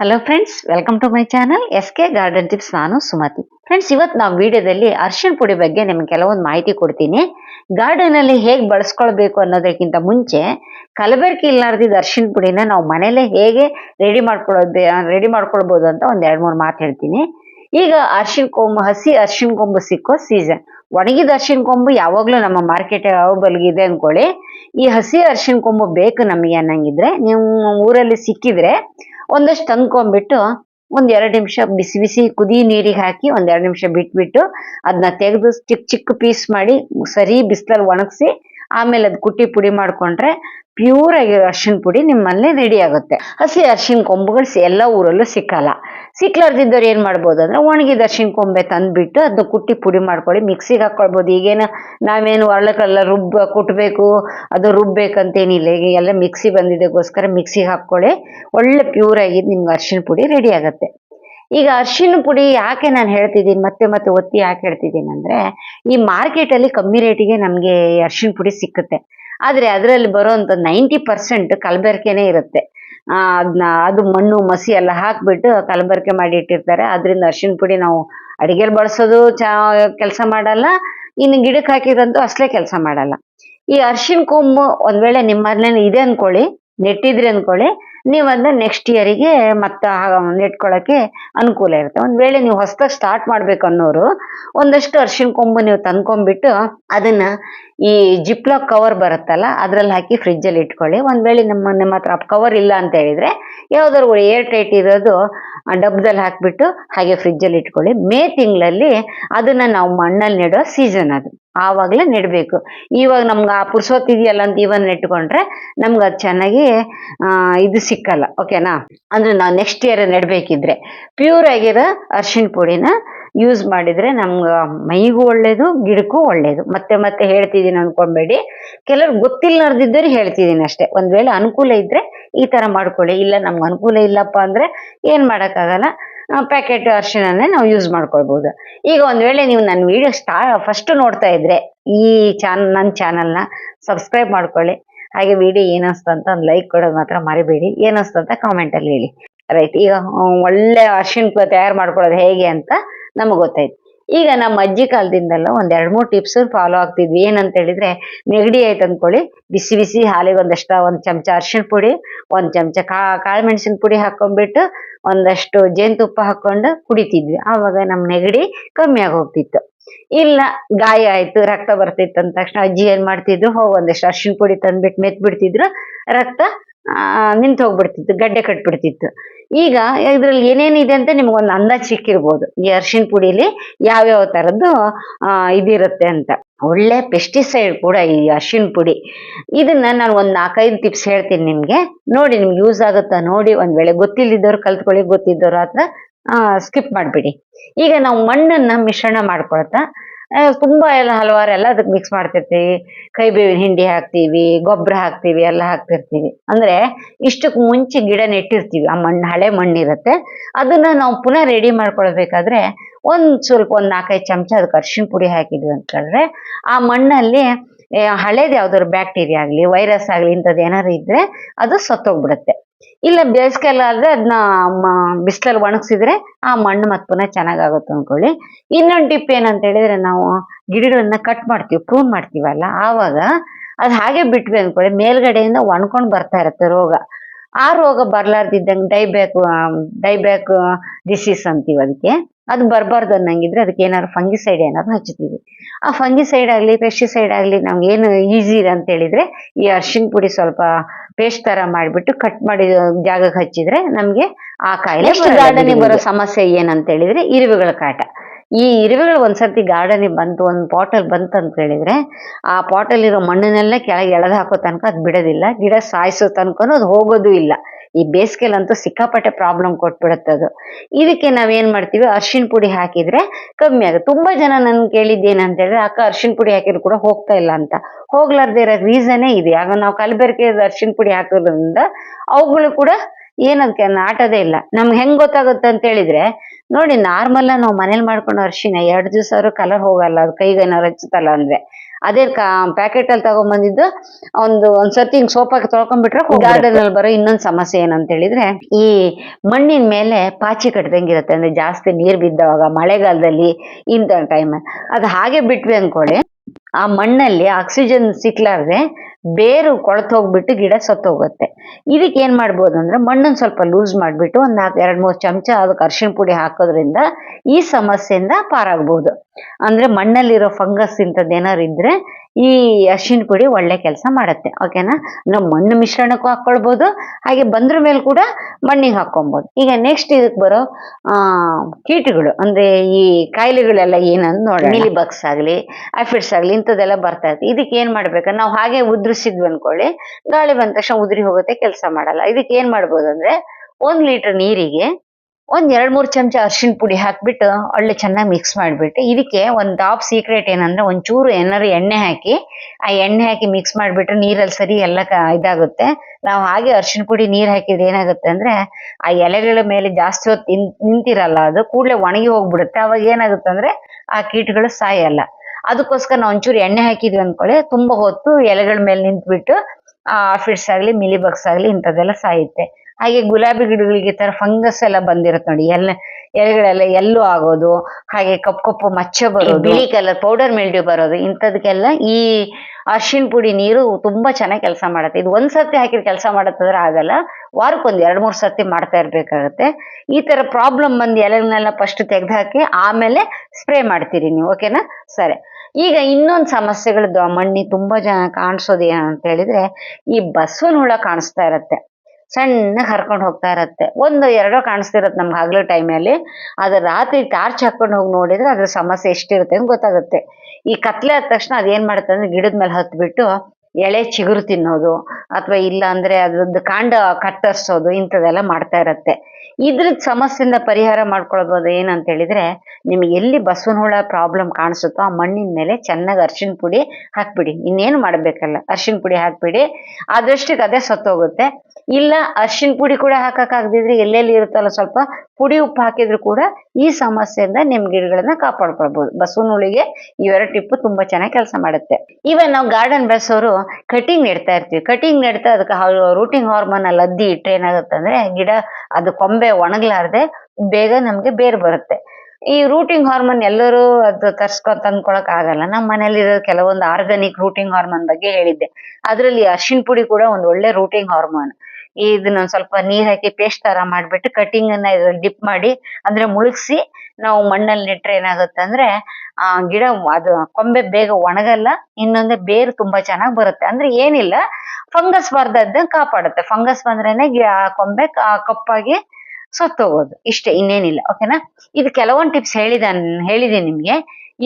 Hello friends welcome to my channel S K garden tips ನಾನು Sumathi. Friends ಇವತ್ತು ನಾವು ವಿಡಿಯೋದಲ್ಲಿ ಅರ್ಶಿನ ಪುಡಿ ಬಗ್ಗೆ ನಿಮ್ಗೆ ಕೆಲವೊಂದು ಮಾಹಿತಿ ಕೊಡ್ತೀನಿ. ಗಾರ್ಡನ್ ಅಲ್ಲಿ ಹೇಗೆ ಬಳಸ್ಕೊಳ್ಬೇಕು ಅನ್ನೋದಕ್ಕಿಂತ ಮುಂಚೆ ಕಲಬೆರಕೆ ಇಲ್ಲಾರ್ದಿದ್ದ ಅರ್ಶಿನ ಪುಡಿನ ನಾವು ಮನೇಲೆ ಹೇಗೆ ರೆಡಿ ಮಾಡ್ಕೊಳ್ಳೋದು ರೆಡಿ ಮಾಡ್ಕೊಳ್ಬೋದು ಅಂತ ಒಂದು ಎರಡು ಮೂರು ಮಾತು ಹೇಳ್ತೀನಿ. ಈಗ ಅರ್ಶಿನ ಕೊಂಬು ಹಸಿ ಅರ್ಶಿನ ಕೊಂಬು ಸಿಕ್ಕೋ ಸೀಸನ್ ಒಣಗಿದ ಅರ್ಶಿನ ಕೊಂಬು ಯಾವಾಗಲೂ ನಮ್ಮ ಮಾರ್ಕೆಟ್ ಅವೈಲೇಬಲ್ ಇದೆ ಅನ್ಕೊಳ್ಳಿ. ಈ ಹಸಿ ಅರ್ಶಿನ ಕೊಂಬು ಬೇಕು ನಮಗೆ ಅನ್ನಂಗಿದ್ರೆ, ನೀವು ಊರಲ್ಲಿ ಸಿಕ್ಕಿದ್ರೆ ಒಂದಷ್ಟು ತಂದ್ಕೊಂಡ್ಬಿಟ್ಟು ಒಂದ್ ಎರಡು ನಿಮಿಷ ಬಿಸಿ ಬಿಸಿ ಕುದಿ ನೀರಿಗೆ ಹಾಕಿ ಒಂದ್ ಎರಡು ನಿಮಿಷ ಬಿಟ್ಬಿಟ್ಟು ಅದನ್ನ ತೆಗೆದು ಚಿಕ್ಕ ಚಿಕ್ಕ ಪೀಸ್ ಮಾಡಿ ಸರಿ ಬಿಸಿಲಲ್ಲಿ ಒಣಗಿಸಿ ಆಮೇಲೆ ಅದು ಕುಟ್ಟಿ ಪುಡಿ ಮಾಡ್ಕೊಂಡ್ರೆ ಪ್ಯೂರ್ ಆಗಿರೋ ಅರ್ಶಿನ ಪುಡಿ ನಿಮ್ಮಲ್ಲಿ ರೆಡಿ ಆಗುತ್ತೆ. ಹಸಿ ಅರ್ಶಿನ ಕೊಂಬುಗಳು ಎಲ್ಲ ಊರಲ್ಲೂ ಸಿಕ್ಕಲ್ಲ. ಸಿಕ್ಲಾರ್ದಿದ್ದವ್ರು ಏನು ಮಾಡ್ಬೋದು ಅಂದ್ರೆ ಒಣಗಿದ ಕೊಂಬೆ ತಂದ್ಬಿಟ್ಟು ಅದನ್ನ ಕುಟ್ಟಿ ಪುಡಿ ಮಾಡ್ಕೊಳ್ಳಿ, ಮಿಕ್ಸಿಗೆ ಹಾಕ್ಕೊಳ್ಬೋದು ಈಗೇನು ನಾವೇನು ಒರಳಕ್ಕೆಲ್ಲ ರುಬ್ಬ ಕುಟ್ಟಬೇಕು ಅದು ರುಬ್ಬೇಕಂತೇನಿಲ್ಲ. ಈಗ ಎಲ್ಲ ಮಿಕ್ಸಿ ಬಂದಿದ್ದಕ್ಕೋಸ್ಕರ ಮಿಕ್ಸಿಗೆ ಹಾಕ್ಕೊಳ್ಳಿ. ಒಳ್ಳೆ ಪ್ಯೂರ್ ಆಗಿದ್ದು ನಿಮ್ಗೆ ಅರ್ಶಿನ ಪುಡಿ ರೆಡಿ ಆಗುತ್ತೆ. ಈಗ ಅರ್ಶಿನ ಪುಡಿ ಯಾಕೆ ನಾನು ಹೇಳ್ತಿದ್ದೀನಿ, ಮತ್ತೆ ಮತ್ತೆ ಒತ್ತಿ ಯಾಕೆ ಹೇಳ್ತಿದ್ದೀನಿ ಅಂದರೆ, ಈ ಮಾರ್ಕೆಟಲ್ಲಿ ಕಮ್ಮಿ ರೇಟಿಗೆ ನಮಗೆ ಅರ್ಶಿನ ಪುಡಿ ಸಿಕ್ಕುತ್ತೆ. ಆದರೆ ಅದರಲ್ಲಿ ಬರೋವಂಥ ನೈಂಟಿ ಪರ್ಸೆಂಟ್ ಕಲಬೆರಕೆನೇ ಇರುತ್ತೆ. ಆ, ಅದ್ನ ಅದು ಮಣ್ಣು ಮಸಿ ಎಲ್ಲ ಹಾಕ್ಬಿಟ್ಟು ಕಲಬೆರಕೆ ಮಾಡಿ ಇಟ್ಟಿರ್ತಾರೆ. ಅದರಿಂದ ಅರಿಶಿಣ ಪುಡಿ ನಾವು ಅಡಿಗೆಲಿ ಬಳಸೋದು ಚಾ ಕೆಲಸ ಮಾಡಲ್ಲ. ಇನ್ನು ಗಿಡಕ್ಕೆ ಹಾಕಿದ್ರಂತೂ ಅಸಲೇ ಕೆಲಸ ಮಾಡಲ್ಲ. ಈ ಅರಿಶಿಣ ಕೊಂಬು ಒಂದ್ ವೇಳೆ ನಿಮ್ಮನೇಲಿ ಇದೆ ಅನ್ಕೊಳ್ಳಿ ನೆಟ್ಟಿದ್ರಿ ಅನ್ಕೊಳ್ಳಿ. ನೀವು ಅದನ್ನ ನೆಕ್ಸ್ಟ್ ಇಯರಿಗೆ ಮತ್ತೆ ಇಟ್ಕೊಳ್ಳೋಕೆ ಅನುಕೂಲ ಇರುತ್ತೆ. ಒಂದ್ ವೇಳೆ ನೀವು ಹೊಸದಾಗಿ ಸ್ಟಾರ್ಟ್ ಮಾಡ್ಬೇಕು ಅನ್ನೋರು, ಒಂದಷ್ಟು ಅರ್ಶಿನ ಕೊಂಬು ನೀವು ತಂದ್ಕೊಂಡ್ಬಿಟ್ಟು ಅದನ್ನ ಈ ಜಿಪ್ಲಾಕ್ ಕವರ್ ಬರುತ್ತಲ್ಲ, ಅದ್ರಲ್ಲಿ ಹಾಕಿ ಫ್ರಿಜ್ಜಲ್ಲಿ ಇಟ್ಕೊಳ್ಳಿ. ಒಂದ್ ವೇಳೆ ನಮ್ಮ, ನಿಮ್ಮ ಹತ್ರ ಕವರ್ ಇಲ್ಲ ಅಂತ ಹೇಳಿದ್ರೆ, ಯಾವ್ದಾದ್ರು ಏರ್ ಟೈಟ್ ಇರೋದು ಡಬ್ಬದಲ್ಲಿ ಹಾಕ್ಬಿಟ್ಟು ಹಾಗೆ ಫ್ರಿಜ್ ಅಲ್ಲಿ ಇಟ್ಕೊಳ್ಳಿ. ಮೇ ತಿಂಗಳಲ್ಲಿ ಅದನ್ನ ನಾವು ಮಣ್ಣಲ್ಲಿ ನೆಡೋ ಸೀಸನ್ ಅದು. ಆವಾಗಲೇ ನೆಡಬೇಕು. ಇವಾಗ ನಮ್ಗೆ ಆ ಪುರ್ಸೋತಿದೆಯಲ್ಲ ಅಂತ ಇವನ್ ನೆಟ್ಕೊಂಡ್ರೆ ನಮ್ಗೆ ಅದು ಚೆನ್ನಾಗಿ ಇದು ಸಿಕ್ಕಲ್ಲ. ಓಕೆನಾ ಅಂದ್ರೆ ನಾವು ನೆಕ್ಸ್ಟ್ ಇಯರ್ ನೆಡಬೇಕಿದ್ರೆ. ಪ್ಯೂರ್ ಆಗಿರೋ ಅರ್ಶಿನ ಪುಡಿನ ಯೂಸ್ ಮಾಡಿದ್ರೆ ನಮ್ಗೆ ಮೈಗೂ ಒಳ್ಳೇದು, ಗಿಡಕ್ಕೂ ಒಳ್ಳೇದು. ಮತ್ತೆ ಮತ್ತೆ ಹೇಳ್ತಿದ್ದೀನಿ ಅನ್ಕೊಂಬೇಡಿ. ಕೆಲವ್ರು ಗೊತ್ತಿಲ್ಲದಿದ್ದರೆ ಹೇಳ್ತಿದ್ದೀನಿ ಅಷ್ಟೇ. ಒಂದ್ ವೇಳೆ ಅನುಕೂಲ ಇದ್ರೆ ಈ ತರ ಮಾಡ್ಕೊಳ್ಳಿ. ಇಲ್ಲ ನಮ್ಗೆ ಅನುಕೂಲ ಇಲ್ಲಪ್ಪ ಅಂದ್ರೆ ಏನ್ ಮಾಡಕ್ಕಾಗಲ್ಲ. ಪ್ಯಾಕೆಟ್ ಅರಿಶಿಣನೇ ನಾವು ಯೂಸ್ ಮಾಡ್ಕೊಳ್ಬಹುದು ಈಗ ಒಂದ್ ವೇಳೆ ನೀವು ನನ್ನ ವಿಡಿಯೋ ಸ್ಟಾ ಫಸ್ಟ್ ನೋಡ್ತಾ ಇದ್ರೆ ಈ ಚಾನ್ ನನ್ನ ಚಾನಲ್ನ ಸಬ್ಸ್ಕ್ರೈಬ್ ಮಾಡ್ಕೊಳ್ಳಿ. ಹಾಗೆ ವಿಡಿಯೋ ಏನಿಸ್ತು ಅಂತ ಒಂದು ಲೈಕ್ ಕೊಡೋದು ಮಾತ್ರ ಮರಿಬೇಡಿ. ಏನಿಸ್ತು ಅಂತ ಕಾಮೆಂಟಲ್ಲಿ ಹೇಳಿ. ರೈಟ್ ಈಗ ಒಳ್ಳೆ ಅರ್ಶಿನ ತಯಾರು ಮಾಡ್ಕೊಳ್ಳೋದು ಹೇಗೆ ಅಂತ ನಮಗೆ ಗೊತ್ತಾಯ್ತು. ಈಗ ನಮ್ಮ ಅಜ್ಜಿ ಕಾಲದಿಂದಲ್ಲ ಒಂದ್ ಎರಡ್ ಮೂರು ಟಿಪ್ಸ್ ಫಾಲೋ ಆಗ್ತಿದ್ವಿ. ಏನಂತ ಹೇಳಿದ್ರೆ, ನೆಗಡಿ ಆಯ್ತು ಅನ್ಕೊಳ್ಳಿ. ಬಿಸಿ ಬಿಸಿ ಹಾಲಿಗೆ ಒಂದಷ್ಟ ಒಂದ್ ಚಮಚ ಅರ್ಶಿಣ ಪುಡಿ, ಒಂದ್ ಚಮಚ ಕಾ, ಕಾಳು ಮೆಣಸಿನ ಪುಡಿ ಹಾಕೊಂಡ್ಬಿಟ್ಟು ಒಂದಷ್ಟು ಜೇನುತುಪ್ಪ ಹಾಕೊಂಡು ಕುಡಿತಿದ್ವಿ. ಆವಾಗ ನಮ್ ನೆಗಡಿ ಕಮ್ಮಿ ಆಗಿ ಇಲ್ಲ, ಗಾಯ ಆಯ್ತು, ರಕ್ತ ಬರ್ತಿತ್ತು ಅಂದ ತಕ್ಷಣ ಅಜ್ಜಿ ಏನ್ ಮಾಡ್ತಿದ್ರು, ಹೋಗಿ ಒಂದಷ್ಟು ಅರ್ಶಿಣ ಪುಡಿ ತಂದ್ಬಿಟ್ಟು ಮೆತ್ ಬಿಡ್ತಿದ್ರು ರಕ್ತ ನಿಂತು ಹೋಗ್ಬಿಡ್ತಿತ್ತು ಗಡ್ಡೆ ಕಟ್ಬಿಡ್ತಿತ್ತು. ಈಗ ಇದ್ರಲ್ಲಿ ಏನೇನಿದೆ ಅಂತ ನಿಮ್ಗೊಂದು ಅಂದಾಜ್ ಸಿಕ್ಕಿರ್ಬೋದು. ಈ ಅರ್ಶಿನ ಪುಡಿಲಿ ಯಾವ್ಯಾವ ತರದ್ದು ಆ, ಇದಿರುತ್ತೆ ಅಂತ. ಒಳ್ಳೆ ಪೆಸ್ಟಿಸೈಡ್ ಕೂಡ ಈ ಅರ್ಶಿನ ಪುಡಿ. ಇದನ್ನ ನಾನು ಒಂದು ನಾಲ್ಕೈದು ಟಿಪ್ಸ್ ಹೇಳ್ತೀನಿ ನಿಮ್ಗೆ. ನೋಡಿ ನಿಮ್ಗೆ ಯೂಸ್ ಆಗುತ್ತಾ ನೋಡಿ ಒಂದ್ ವೇಳೆ ಗೊತ್ತಿಲ್ಲದವ್ರು ಕಲ್ತ್ಕೊಳ್ಳಿ ಗೊತ್ತಿದ್ದವ್ರು ಹತ್ರ ಸ್ಕಿಪ್ ಮಾಡ್ಬಿಡಿ. ಈಗ ನಾವು ಮಣ್ಣನ್ನ ಮಿಶ್ರಣ ಮಾಡ್ಕೊಳ್ತಾ ತುಂಬಾ ಎಲ್ಲ ಹಲವಾರು ಎಲ್ಲ ಅದಕ್ಕೆ ಮಿಕ್ಸ್ ಮಾಡ್ತಿರ್ತೀವಿ. ಕೈ ಬೇವಿನ ಹಿಂಡಿ ಹಾಕ್ತಿವಿ ಗೊಬ್ಬರ ಹಾಕ್ತಿವಿ, ಎಲ್ಲ ಹಾಕ್ತಿರ್ತೀವಿ. ಅಂದ್ರೆ ಇಷ್ಟಕ್ಕೆ ಮುಂಚೆ ಗಿಡ ನೆಟ್ಟಿರ್ತೀವಿ. ಆ ಮಣ್ಣು, ಹಳೆ ಮಣ್ಣಿರುತ್ತೆ. ಅದನ್ನ ನಾವು ಪುನಃ ರೆಡಿ ಮಾಡ್ಕೊಳ್ಬೇಕಾದ್ರೆ ಒಂದ್ ಸ್ವಲ್ಪ ಒಂದ್ ನಾಲ್ಕೈದು ಚಮಚ ಅದಕ್ಕೆ ಅರ್ಶಿನ ಪುಡಿ ಹಾಕಿದ್ವಿ ಅಂತ ಹೇಳಿದ್ರೆ ಆ ಮಣ್ಣಲ್ಲಿ ಹಳೇದು ಯಾವ್ದಾದ್ರು ಬ್ಯಾಕ್ಟೀರಿಯಾ ಆಗ್ಲಿ ವೈರಸ್ ಆಗ್ಲಿ ಇಂಥದ್ದು ಏನಾದ್ರು ಇದ್ರೆ ಅದು ಸತ್ತೋಗ್ಬಿಡುತ್ತೆ. ಇಲ್ಲ ಬೇಸಿಗೆಲ್ಲ ಆದ್ರೆ ಅದನ್ನ ಬಿಸಿಲಲ್ಲಿ ಒಣಗಿಸಿದ್ರೆ ಆ ಮಣ್ಣು ಮತ್ತೆ ಪುನಃ ಚೆನ್ನಾಗಾಗುತ್ತೆ ಅನ್ಕೊಳ್ಳಿ. ಇನ್ನೊಂದು ಟಿಪ್ ಏನಂತ ಹೇಳಿದ್ರೆ ನಾವು ಗಿಡಗಳನ್ನ ಕಟ್ ಮಾಡ್ತೀವಿ ಪ್ರೂನ್ ಮಾಡ್ತೀವಲ್ಲ ಆವಾಗ ಅದು ಹಾಗೆ ಬಿಟ್ವಿ ಅನ್ಕೊಳ್ಳಿ. ಮೇಲ್ಗಡೆಯಿಂದ ಒಣ್ಕೊಂಡು ಬರ್ತಾ ಇರುತ್ತೆ ರೋಗ. ಆ ರೋಗ ಬರ್ಲಾರ್ದಿದ್ದಂಗೆ ಡೈಬ್ಯಾಕ್ ಡೈಬ್ಯಾಕ್ ಡಿಸೀಸ್ ಅಂತೀವಿ ಅದಕ್ಕೆ ಅದು ಬರಬಾರ್ದು ಅನ್ನಂಗಿದ್ರೆ ಅದಕ್ಕೆ ಏನಾದ್ರು ಫಂಗಿಸೈಡ್ ಏನಾದ್ರು ಹಚ್ತೀವಿ. ಆ ಫಂಗಿಸೈಡ್ ಆಗಲಿ ಪೆಸ್ಟಿಸೈಡ್ ಆಗಲಿ ನಮ್ಗೆ ಏನು ಈಸಿ ಅಂತ ಹೇಳಿದ್ರೆ ಈ ಅರ್ಶಿನ ಪುಡಿ ಸ್ವಲ್ಪ ಪೇಸ್ಟ್ ತರ ಮಾಡಿಬಿಟ್ಟು ಕಟ್ ಮಾಡಿದ ಜಾಗಕ್ಕೆ ಹಚ್ಚಿದ್ರೆ ನಮ್ಗೆ ಆ ಕಾಯಿಲೆ ಗಾರ್ಡನಿಗೆ ಬರೋ ಸಮಸ್ಯೆ ಏನಂತ ಹೇಳಿದ್ರೆ ಇರುವೆಗಳ ಕಾಟ. ಈ ಇರುವೆಗಳು ಒಂದ್ಸರ್ತಿ ಗಾರ್ಡನಿಗೆ ಬಂತು ಒಂದು ಪಾಟಲ್ ಬಂತು ಅಂತ ಹೇಳಿದ್ರೆ ಆ ಪಾಟಲ್ ಇರೋ ಮಣ್ಣನ್ನೆಲ್ಲ ಕೆಳಗೆ ಎಳೆದು ಹಾಕೋ ತನಕ ಅದು ಬಿಡೋದಿಲ್ಲ. ಗಿಡ ಸಾಯಿಸೋ ತನಕನೂ ಅದು ಹೋಗೋದು ಇಲ್ಲ. ಈ ಬೇಸಿಗೆಲಂತೂ ಸಿಕ್ಕಾಪಟ್ಟೆ ಪ್ರಾಬ್ಲಮ್ ಕೊಟ್ಬಿಡುತ್ತೆ ಅದು. ಇದಕ್ಕೆ ನಾವೇನ್ ಮಾಡ್ತೀವಿ? ಅರ್ಶಿಣ ಪುಡಿ ಹಾಕಿದ್ರೆ ಕಮ್ಮಿ ಆಗುತ್ತೆ. ತುಂಬಾ ಜನ ನನ್ ಕೇಳಿದ್ದೇನಂತ ಹೇಳಿದ್ರೆ, ಅಕ್ಕ, ಅರ್ಶಿಣ ಪುಡಿ ಹಾಕಿದ್ರು ಕೂಡ ಹೋಗ್ತಾ ಇಲ್ಲ ಅಂತ. ಹೋಗ್ಲಾರ್ದೇ ಇರೋ ರೀಸನೇ ಇದೆ. ಆಗ ನಾವು ಕಲಬೆರಕೆ ಅರ್ಶಿಣ ಪುಡಿ ಹಾಕೋದ್ರಿಂದ ಅವುಗಳು ಕೂಡ ಏನದಕ್ಕೆ ನಾಟದೇ ಇಲ್ಲ. ನಮ್ಗೆ ಹೆಂಗ್ ಗೊತ್ತಾಗುತ್ತೆ ಅಂತ ಹೇಳಿದ್ರೆ, ನೋಡಿ ನಾರ್ಮಲ್ ನಾವು ಮನೇಲಿ ಮಾಡ್ಕೊಂಡು ಅರ್ಶಿನ ಎರಡು ದಿವಸ ಕಲರ್ ಹೋಗಲ್ಲ. ಅದು ಕೈಗೆ ಏನಾರು ಹಚ್ಚುತ್ತಲ್ಲ ಅಂದ್ರೆ. ಅದೇ ಪ್ಯಾಕೆಟ್ ಅಲ್ಲಿ ತಗೊಂಡ್ಬಂದಿದ್ದು ಒಂದು, ಒಂದ್ ಸರ್ತಿ ಹಿಂಗ್ ಸೋಪಾಗಿ ತೊಳ್ಕೊಂಡ್ಬಿಟ್ರೆ ಗಾರ್ಡನ್ ಅಲ್ಲಿ ಬರೋ ಇನ್ನೊಂದು ಸಮಸ್ಯೆ ಏನಂತ ಹೇಳಿದ್ರೆ ಈ ಮಣ್ಣಿನ ಮೇಲೆ ಪಾಚಿ ಕಟ್ಟದಂಗಿರುತ್ತೆ ಅಂದ್ರೆ ಜಾಸ್ತಿ ನೀರ್ ಬಿದ್ದವಾಗ, ಮಳೆಗಾಲದಲ್ಲಿ ಇಂಥ ಟೈಮ್ ಅದು ಹಾಗೆ ಬಿಟ್ವಿ ಅನ್ಕೊಳ್ಳಿ, ಆ ಮಣ್ಣಲ್ಲಿ ಆಕ್ಸಿಜನ್ ಸಿಕ್ಲಾರ್ದೆ ಬೇರು ಕೊಳತೋಗ್ಬಿಟ್ಟು ಗಿಡ ಸತ್ತೋಗುತ್ತೆ ಇದಕ್ಕೆ ಏನ್ ಮಾಡ್ಬೋದು ಅಂದ್ರೆ ಮಣ್ಣನ್ನು ಸ್ವಲ್ಪ ಲೂಸ್ ಮಾಡಿಬಿಟ್ಟು ಒಂದ್ ನಾಲ್ಕು, ಎರಡ್, ಮೂರ್ ಚಮಚ ಅದಕ್ಕೆ ಅರಿಶಿಣ ಪುಡಿ ಹಾಕೋದ್ರಿಂದ ಈ ಸಮಸ್ಯೆಯಿಂದ ಪಾರಾಗ್ಬೋದು. ಅಂದ್ರೆ ಮಣ್ಣಲ್ಲಿರೋ ಫಂಗಸ್ ಇಂಥದ್ದು ಏನಾರು ಇದ್ರೆ ಈ ಅರಿಶಿಣ ಪುಡಿ ಒಳ್ಳೆ ಕೆಲಸ ಮಾಡುತ್ತೆ ಓಕೆನಾ ನಾವು ಮಣ್ಣು ಮಿಶ್ರಣಕ್ಕೂ ಹಾಕ್ಕೊಳ್ಬೋದು ಹಾಗೆ ಬಂದ್ರ ಮೇಲೆ ಕೂಡ ಮಣ್ಣಿಗೆ ಹಾಕ್ಕೊಬೋದು ಈಗ ನೆಕ್ಸ್ಟ್ ಇದಕ್ಕೆ ಬರೋ ಆ ಕೀಟಗಳು ಅಂದ್ರೆ ಈ ಕಾಯಿಲೆಗಳೆಲ್ಲ ಏನಂದ್ ನೋಡೋಣ. ನೀಲಿ ಬಗ್ಸ್ ಆಗ್ಲಿ ಆಫಿಡ್ಸ್ ಆಗ್ಲಿ ಇಂಥದ್ದೆಲ್ಲ ಬರ್ತಾ ಇತ್ತು ಇದಕ್ಕೆ ಏನ್ ಮಾಡ್ಬೇಕು? ನಾವು ಹಾಗೆ ಉದ್ರಿಸಿದ್ವಿ ಅನ್ಕೊಳ್ಳಿ ಗಾಳಿ ಬಂದ ತಕ್ಷಣ ಉದುರಿ ಹೋಗುತ್ತೆ ಕೆಲಸ ಮಾಡಲ್ಲ. ಇದಕ್ಕೆ ಏನ್ ಮಾಡ್ಬೋದು ಅಂದ್ರೆ ಒಂದ್ ಲೀಟರ್ ನೀರಿಗೆ ಒಂದ್ ಎರಡ್ ಮೂರ್ ಚಮಚ ಅರಿಶಿಣ ಪುಡಿ ಹಾಕ್ಬಿಟ್ಟು ಒಳ್ಳೆ ಚೆನ್ನಾಗಿ ಮಿಕ್ಸ್ ಮಾಡ್ಬಿಟ್ಟು, ಇದಕ್ಕೆ ಒಂದ್ ಟಾಪ್ ಸೀಕ್ರೆಟ್ ಏನಂದ್ರೆ ಒಂಚೂರು ಏನಾರು ಎಣ್ಣೆ ಹಾಕಿ, ಆ ಎಣ್ಣೆ ಹಾಕಿ ಮಿಕ್ಸ್ ಮಾಡ್ಬಿಟ್ರೆ ನೀರಲ್ಲಿ ಸರಿ ಎಲ್ಲ ಇದಾಗುತ್ತೆ. ನಾವು ಹಾಗೆ ಅರಿಶಿಣ ಪುಡಿ ನೀರು ಹಾಕಿದ್ರೆ ಏನಾಗುತ್ತೆ ಅಂದ್ರೆ, ಆ ಎಲೆಗಳ ಮೇಲೆ ಜಾಸ್ತಿ ಹೊತ್ತು ನಿಂತಿರಲ್ಲ ಅದು, ಕೂಡಲೇ ಒಣಗಿ ಹೋಗ್ಬಿಡುತ್ತೆ. ಅವಾಗ ಏನಾಗುತ್ತೆ ಅಂದ್ರೆ, ಆ ಕೀಟಗಳು ಸಾಯಲ್ಲ. ಅದಕ್ಕೋಸ್ಕರ ನಾವು ಒಂಚೂರು ಎಣ್ಣೆ ಹಾಕಿದ್ವಿ ಅನ್ಕೊಳ್ಳಿ, ತುಂಬಾ ಹೊತ್ತು ಎಲೆಗಳ ಮೇಲೆ ನಿಂತ್ಬಿಟ್ಟು, ಆ ಫಿಟ್ಸ್ ಆಗ್ಲಿ ಮಿಲಿ ಬಗ್ಸ್ ಆಗ್ಲಿ ಇಂಥದ್ದೆಲ್ಲ ಸಾಯುತ್ತೆ. ಹಾಗೆ ಗುಲಾಬಿ ಗಿಡಗಳಿಗೆ ಈ ತರ ಫಂಗಸ್ ಎಲ್ಲ ಬಂದಿರುತ್ತೆ ನೋಡಿ. ಎಲ್ಲ ಎಲೆಗಳೆಲ್ಲ ಎಲ್ಲೂ ಆಗೋದು ಹಾಗೆ ಕಪ್ಪು ಕಪ್ಪು ಮಚ್ಚೆ ಬರೋದು. ಬಿಳಿ ಕಲರ್ ಪೌಡರ್ ಮಿಲ್ಡ್ಯೂ ಬರೋದು ಇಂಥದಕ್ಕೆಲ್ಲ ಈ ಅರ್ಶಿಣ ಪುಡಿ ನೀರು ತುಂಬಾ ಚೆನ್ನಾಗಿ ಕೆಲಸ ಮಾಡುತ್ತೆ. ಇದು ಒಂದ್ ಸರ್ತಿ ಹಾಕಿದ್ರೆ ಕೆಲಸ ಮಾಡತ್ತಂದ್ರೆ ಆಗಲ್ಲ. ವಾರಕ್ಕೊಂದ್ ಎರಡ್ ಮೂರ್ ಸರ್ತಿ ಮಾಡ್ತಾ ಇರ್ಬೇಕಾಗತ್ತೆ. ಈ ತರ ಪ್ರಾಬ್ಲಮ್ ಬಂದು ಎಲೆಗಳನ್ನೆಲ್ಲ ಫಸ್ಟ್ ತೆಗ್ದು ಹಾಕಿ ಆಮೇಲೆ ಸ್ಪ್ರೇ ಮಾಡ್ತೀರಿ ನೀವು ಓಕೆನಾ ಸರಿ. ಈಗ ಇನ್ನೊಂದು ಸಮಸ್ಯೆಗಳು ಮಣ್ಣಿ ತುಂಬಾ ಜನ ಕಾಣಿಸೋದು ಅಂತ ಹೇಳಿದ್ರೆ ಈ ಬಸವನ ಹುಳ ಕಾಣಿಸ್ತಾ ಇರತ್ತೆ. ಸಣ್ಣ ಹರ್ಕೊಂಡು ಹೋಗ್ತಾ ಇರತ್ತೆ ಒಂದು, ಎರಡೋ ಕಾಣಿಸ್ತಿರತ್ತೆ ನಮ್ಗೆ ಹಗಲು ಟೈಮಲ್ಲಿ ಅದು ರಾತ್ರಿ ಟಾರ್ಚ್ ಹಾಕೊಂಡು ಹೋಗಿ ನೋಡಿದ್ರೆ ಅದ್ರ ಸಮಸ್ಯೆ ಎಷ್ಟಿರುತ್ತೆ ಅಂತ ಗೊತ್ತಾಗುತ್ತೆ. ಈ ಕತ್ಲೆ ಆದ ತಕ್ಷಣ ಅದೇನ್ ಮಾಡುತ್ತೆ ಅಂದ್ರೆ ಗಿಡದ ಮೇಲೆ ಹತ್ಬಿಟ್ಟು ಎಳೆ ಚಿಗುರು ತಿನ್ನೋದು ಅಥವಾ ಇಲ್ಲ ಅಂದ್ರೆ ಅದ್ರದ್ದು ಕಾಂಡ ಕತ್ತರಿಸೋದು ಇಂಥದ್ದೆಲ್ಲ ಮಾಡ್ತಾ ಇರತ್ತೆ. ಇದ್ರದ್ ಸಮಸ್ಯೆಯಿಂದ ಪರಿಹಾರ ಮಾಡ್ಕೊಳ್ಬೋದು ಏನಂತ ಹೇಳಿದ್ರೆ ನಿಮ್ಗೆ ಎಲ್ಲಿ ಬಸವನ ಹುಳ ಪ್ರಾಬ್ಲಮ್ ಕಾಣಿಸುತ್ತೋ ಆ ಮಣ್ಣಿನ ಮೇಲೆ ಚೆನ್ನಾಗಿ ಅರ್ಶಿನ ಪುಡಿ ಹಾಕ್ಬಿಡಿ. ಇನ್ನೇನು ಮಾಡ್ಬೇಕಲ್ಲ? ಅರ್ಶಿನ ಪುಡಿ ಹಾಕ್ಬಿಡಿ. ಆದಷ್ಟಕ್ಕೆ ಅದೇ ಸತ್ತೋಗುತ್ತೆ. ಇಲ್ಲ ಅರ್ಶಿನ್ ಪುಡಿ ಕೂಡ ಹಾಕಕ್ಕಾಗದಿದ್ರೆ ಎಲ್ಲೆಲ್ಲಿ ಇರುತ್ತಲ್ಲ ಸ್ವಲ್ಪ ಪುಡಿ ಉಪ್ಪು ಹಾಕಿದ್ರು ಕೂಡ ಈ ಸಮಸ್ಯೆಯಿಂದ ನಿಮ್ ಗಿಡಗಳನ್ನ ಕಾಪಾಡ್ಕೊಳ್ಬಹುದು ಬಸವನ ಹುಳಿಗೆ ಇವೆರಡು ಟಿಪ್ಪು ತುಂಬಾ ಚೆನ್ನಾಗಿ ಕೆಲಸ ಮಾಡುತ್ತೆ. ಇವನ್ ನಾವು ಗಾರ್ಡನ್ ಬೆಳೆಸೋರು ಕಟಿಂಗ್ ನೆಡ್ತಾ ಇರ್ತೀವಿ. ಕಟಿಂಗ್ ನೆಡ್ತಾ ಅದಕ್ಕೆ ರೂಟಿಂಗ್ ಹಾರ್ಮೋನ್ ಅಲ್ಲಿ ಅದ್ದಿ ಇಟ್ರೆ ಏನಾಗುತ್ತೆ ಅಂದ್ರೆ ಗಿಡ ಅದು ಕೊಂಬೆ ಒಣಗ್ಲಾರ್ದೆ ಬೇಗ ನಮ್ಗೆ ಬೇರ್ ಬರುತ್ತೆ. ಈ ರೂಟಿಂಗ್ ಹಾರ್ಮೋನ್ ಎಲ್ಲರೂ ಅದು ತರ್ಸ್ಕೊಂಡ್ ತಂದ್ಕೊಳಕ್ ಆಗಲ್ಲ. ನಮ್ಮ ಮನೇಲಿರೋ ಕೆಲವೊಂದು ಆರ್ಗಾನಿಕ್ ರೂಟಿಂಗ್ ಹಾರ್ಮೋನ್ ಬಗ್ಗೆ ಹೇಳಿದ್ದೆ. ಅದ್ರಲ್ಲಿ ಅರ್ಶಿಣ ಪುಡಿ ಕೂಡ ಒಂದು ಒಳ್ಳೆ ರೂಟಿಂಗ್ ಹಾರ್ಮೋನ್ ಇದನ್ನ ಸ್ವಲ್ಪ ನೀರ್ ಹಾಕಿ ಪೇಸ್ಟ್ ತರ ಮಾಡ್ಬಿಟ್ಟು ಕಟಿಂಗ್ ಅನ್ನ ಡಿಪ್ ಮಾಡಿ ಅಂದ್ರೆ ಮುಳುಗ್ಸಿ ನಾವು ಮಣ್ಣಲ್ಲಿ ನೆಟ್ರೆ ಏನಾಗುತ್ತೆ ಅಂದ್ರೆ ಆ, ಗಿಡ ಅದು ಕೊಂಬೆ ಬೇಗ ಒಣಗಲ್ಲ, ಇನ್ನೊಂದು ಬೇರು ತುಂಬಾ ಚೆನ್ನಾಗಿ ಬರುತ್ತೆ. ಅಂದ್ರೆ ಏನಿಲ್ಲ ಫಂಗಸ್ ಬರ್ದದ್ದ ಕಾಪಾಡುತ್ತೆ. ಫಂಗಸ್ ಬಂದ್ರೇನೆ ಕೊಂಬೆ ಕಪ್ಪಾಗಿ ಸತ್ತೋಗೋದು. ಇಷ್ಟೇ, ಇನ್ನೇನಿಲ್ಲ. ಓಕೆನಾ ಇದು ಕೆಲವೊಂದು ಟಿಪ್ಸ್ ಹೇಳಿದ, ಹೇಳಿದೀನಿ ನಿಮ್ಗೆ.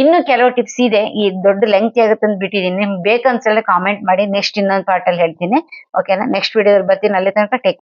ಇನ್ನು ಕೆಲವು ಟಿಪ್ಸ್ ಇದೆ. ಈ ದೊಡ್ಡ ಲೆಂತ್ ಆಗುತ್ತೆ ಅಂತ ಬಿಟ್ಟಿದ್ದೀನಿ. ನಿಮ್ಗೆ ಬೇಕನ್ಸಲ್ಲ ಕಾಮೆಂಟ್ ಮಾಡಿ ನೆಕ್ಸ್ಟ್ ಇನ್ನೊಂದು ಪಾರ್ಟ್ ಅಲ್ಲಿ ಹೇಳ್ತೀನಿ. ಓಕೆನಾ ನೆಕ್ಸ್ಟ್ ವಿಡಿಯೋದಲ್ಲಿ ಬರ್ತೀನಿ. ಅಲ್ಲಿ ತನಕ ಟೇಕ್